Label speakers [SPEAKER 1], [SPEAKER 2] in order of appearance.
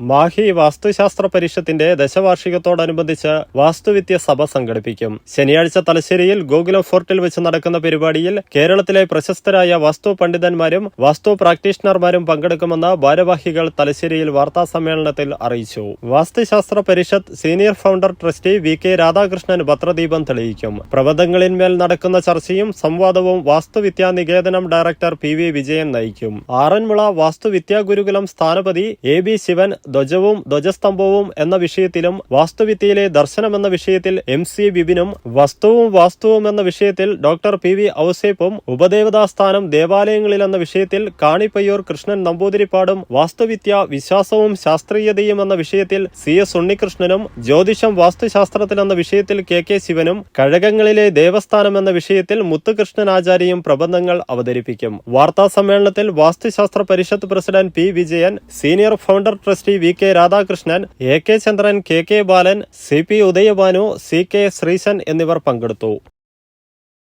[SPEAKER 1] മാഹി വാസ്തുശാസ്ത്ര പരിഷത്തിന്റെ ദശവാർഷികത്തോടനുബന്ധിച്ച് വാസ്തുവിദ്യ സഭ സംഘടിപ്പിക്കും. ശനിയാഴ്ച തലശ്ശേരിയിൽ ഗോകുലം ഫോർട്ടിൽ വെച്ച് നടക്കുന്ന പരിപാടിയിൽ കേരളത്തിലെ പ്രശസ്തരായ വാസ്തു പണ്ഡിതന്മാരും വാസ്തു പ്രാക്ടീഷണർമാരും പങ്കെടുക്കുമെന്ന് ഭാരവാഹികൾ തലശ്ശേരിയിൽ വാർത്താ സമ്മേളനത്തിൽ അറിയിച്ചു. Vasthushastra Parishath senior founder trustee V K Radhakrishnan പത്രദീപം തെളിയിക്കും. പ്രബന്ധങ്ങളിന്മേൽ നടക്കുന്ന ചർച്ചയും സംവാദവും Vasthuvidya Niketanam director P V Vijayan നയിക്കും. ആറന്മുള വാസ്തുവിദ്യാ ഗുരുകുലം സ്ഥാനപതി എ ബി ശിവൻ ധ്വജവും ധ്വജസ്തംഭവും എന്ന വിഷയത്തിലും വാസ്തുവിദ്യയിലെ ദർശനം എന്ന വിഷയത്തിൽ എം സി ബിബിനും വസ്തുവും വാസ്തുവും എന്ന വിഷയത്തിൽ ഡോക്ടർ പി വി ഔസേപ്പും ഉപദേവതാസ്ഥാനം ദേവാലയങ്ങളിൽ എന്ന വിഷയത്തിൽ കാണിപ്പയ്യൂർ കൃഷ്ണൻ നമ്പൂതിരിപ്പാടും വാസ്തുവിദ്യ വിശ്വാസവും ശാസ്ത്രീയതയും എന്ന വിഷയത്തിൽ സി എസ് ഉണ്ണികൃഷ്ണനും ജ്യോതിഷം വാസ്തുശാസ്ത്രത്തിൽ എന്ന വിഷയത്തിൽ കെ കെ ശിവനും കഴകങ്ങളിലെ ദേവസ്ഥാനം എന്ന വിഷയത്തിൽ മുത്തുകൃഷ്ണൻ ആചാര്യയും പ്രബന്ധങ്ങൾ അവതരിപ്പിക്കും. വാർത്താ സമ്മേളനത്തിൽ Vasthushastra Parishath president P Vijayan senior founder trustee V K Radhakrishnan A K Chandran K K Balan C P Udayabhanu C K Sreesan എന്നിവർ പങ്കെടുത്തു.